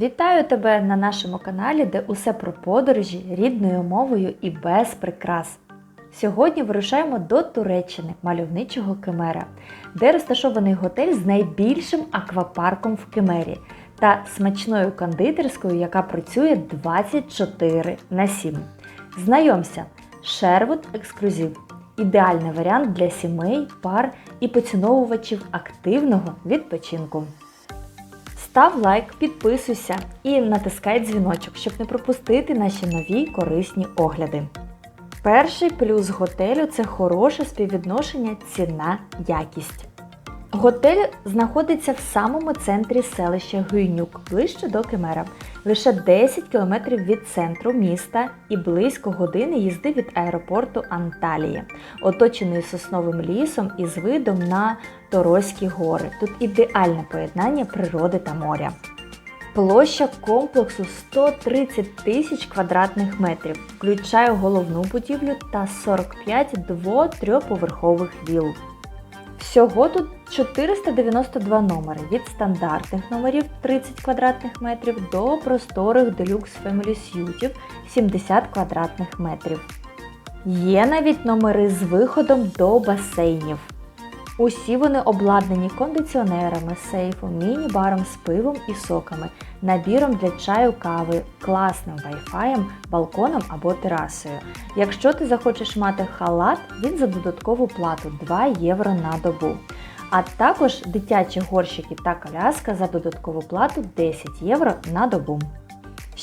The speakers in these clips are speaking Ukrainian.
Вітаю тебе на нашому каналі, де усе про подорожі рідною мовою і без прикрас. Сьогодні вирушаємо до Туреччини, мальовничого Кемера, де розташований готель з найбільшим аквапарком в Кемері та смачною кондитерською, яка працює 24 на 7. Знайомся, Sherwood Ексклюзив ідеальний варіант для сімей, пар і поціновувачів активного відпочинку. Став лайк, підписуйся і натискай дзвіночок, щоб не пропустити наші нові корисні огляди. Перший плюс готелю це хороше співвідношення ціна-якість. Готель знаходиться в самому центрі селища Гуйнюк, ближче до Кемера, лише 10 км від центру міста і близько години їзди від аеропорту Анталія, оточений сосновим лісом і з видом на Торойські гори. Тут ідеальне поєднання природи та моря. Площа комплексу 130 тисяч квадратних метрів, включає головну будівлю та 45 дво-трьохповерхових віл. Всього тут 492 номери від стандартних номерів 30 квадратних метрів до просторих Deluxe Family Suite 70 квадратних метрів. Є навіть номери з виходом до басейнів. Усі вони обладнані кондиціонерами, сейфом, міні-баром з пивом і соками, набіром для чаю кави, класним вайфаєм, балконом або терасою. Якщо ти захочеш мати халат, він за додаткову плату 2 євро на добу. А також дитячі горщики та коляска за додаткову плату 10 євро на добу.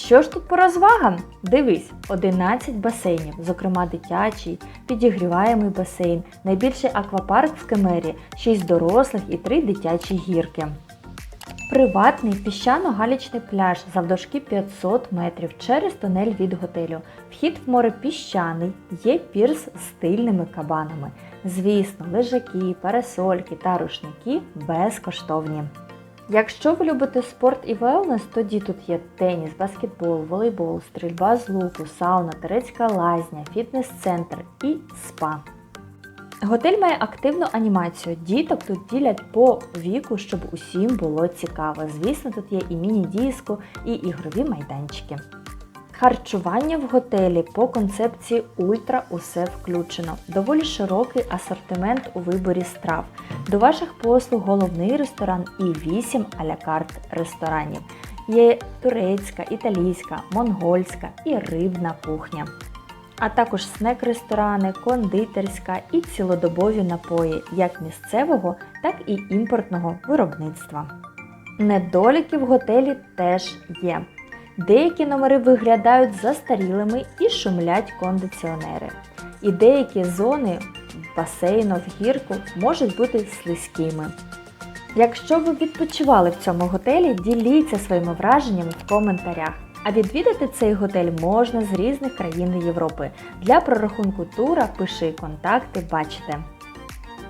Що ж тут по розвагам? Дивись, 11 басейнів, зокрема дитячий, підігріваємий басейн, найбільший аквапарк в Кемері, 6 дорослих і 3 дитячі гірки. Приватний піщано-галічний пляж завдовжки 500 метрів через тунель від готелю. Вхід в море піщаний, є пірс з стильними кабанами. Звісно, лежаки, парасольки та рушники безкоштовні. Якщо ви любите спорт і велнес, тоді тут є теніс, баскетбол, волейбол, стрільба з луку, сауна, турецька лазня, фітнес-центр і спа. Готель має активну анімацію. Діток тут ділять по віку, щоб усім було цікаво. Звісно, тут є і міні-диску, і ігрові майданчики. Харчування в готелі по концепції Ультра усе включено. Доволі широкий асортимент у виборі страв. До ваших послуг головний ресторан і 8 аля-карт ресторанів. Є турецька, італійська, монгольська і рибна кухня. А також снек-ресторани, кондитерська і цілодобові напої як місцевого, так і імпортного виробництва. Недоліки в готелі теж є. Деякі номери виглядають застарілими і шумлять кондиціонери. І деякі зони басейну в гірку можуть бути слизькими. Якщо ви відпочивали в цьому готелі, діліться своїми враженнями в коментарях. А відвідати цей готель можна з різних країн Європи. Для прорахунку тура пиши контакти, бачите.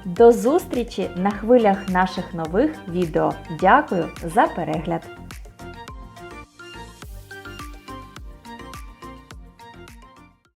До зустрічі на хвилях наших нових відео. Дякую за перегляд!